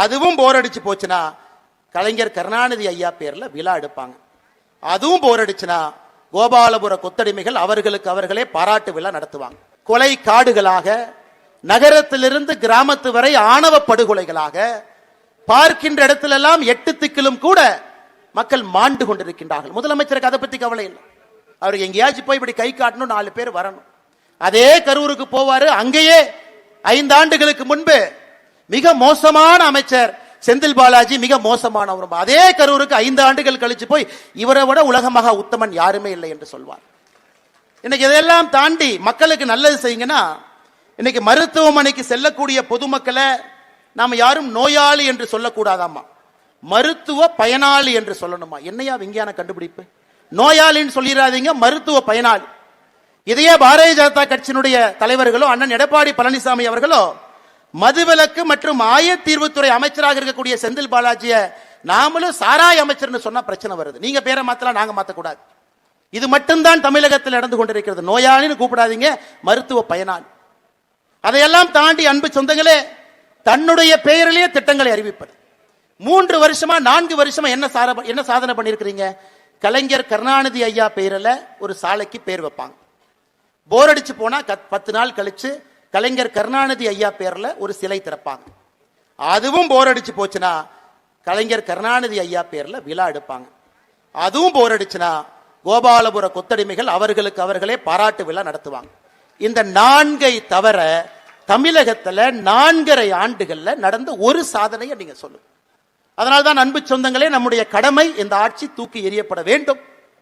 அதுவும் போர் அடிச்சு போச்சுன்னா கலைஞர் கருணாநிதி ஐயா பேர்ல விழா எடுப்பாங்க. அதுவும் போர் அடிச்சுன்னா கோபாலபுர கொத்தடிமைகள் அவர்களுக்கு அவர்களே பாராட்டு விழா நடத்துவாங்க. கொலை காடுகளாக நகரத்திலிருந்து கிராமத்து வரை ஆணவ படுகொலைகளாக பார்க்கின்ற இடத்திலெல்லாம் எட்டு திக்கிலும் கூட மக்கள் மாண்டு கொண்டிருக்கின்றார்கள். முதலமைச்சருக்கு அதை பத்தி கவலை இல்லை. அவர் எங்கேயாச்சும் போய் இப்படி கை காட்டணும் நாலு பேர் வரணும். அதே கரூருக்கு போவாரு அங்கேயே ஐந்து ஆண்டுகளுக்கு முன்பு மிக மோசமான அமைச்சர் செந்தில் பாலாஜி மிக மோசமானவர் அதே கரூருக்கு ஐந்து ஆண்டுகள் கழிச்சு போய் இவரை விட உலகமாக உத்தமன் யாருமே இல்லை என்று சொல்வார். இன்னைக்கு இதையெல்லாம் தாண்டி மக்களுக்கு நல்லது செய்யுங்கன்னா இன்னைக்கு மருத்துவமனைக்கு செல்லக்கூடிய பொதுமக்களை நாம் யாரும் நோயாளி என்று சொல்லக்கூடாதாமா மருத்துவ பயனாளி என்று சொல்லணுமா? என்னையா விஞ்ஞான கண்டுபிடிப்பு? நோயாளின்னு சொல்லிடாதீங்க மருத்துவ பயனாளி. இதையே பாரதிய ஜனதா கட்சியினுடைய தலைவர்களோ அண்ணன் எடப்பாடி பழனிசாமி அவர்களோ மதுவிலக்கு மற்றும் ஆயத்தீர்வுத்துறை அமைச்சராக இருக்கக்கூடிய செந்தில் பாலாஜிய நாமளும் சாராய அமைச்சர்னு சொன்னா பிரச்சனை வருது. நீங்க பேரை மாத்தலாம் நாங்க மாத்தக்கூடாது. இது மட்டும்தான் தமிழகத்தில் நடந்து கொண்டிருக்கிறது. நோயாளின்னு கூப்பிடாதீங்க மருத்துவ பயனாளி. அதையெல்லாம் தாண்டி அன்பு சொந்தங்களே தன்னுடைய பெயரிலேயே திட்டங்களை அறிவிப்பது. மூன்று வருஷமா நான்கு வருஷமா என்ன சார என்ன சாதனை பண்ணியிருக்கிறீங்க கலைஞர் கருணாநிதி ஐயா பெயரில் ஒரு சாலைக்கு பேர் வைப்பாங்க. போர் அடிச்சு போனா கத்- பத்து நாள் கழிச்சு கலைஞர் கருணாநிதி ஐயா பேரில் ஒரு சிலை திறப்பாங்க. அதுவும் போர் அடிச்சு போச்சுன்னா கலைஞர் கருணாநிதி ஐயா பேரில் விழா எடுப்பாங்க. அதுவும் போர் அடிச்சுன்னா கோபாலபுர கொத்தடிமைகள் அவர்களுக்கு அவர்களே பாராட்டு விழா நடத்துவாங்க. இந்த நான்கை தவிர தமிழகத்தில் நான்கரை ஆண்டுகளில் நடந்த ஒரு சாதனையை நீங்க சொல்லுங்க. அதனால்தான் அன்பு சொந்தங்களே நம்முடைய கடமை இந்த ஆட்சி தூக்கி எறியப்பட வேண்டும்.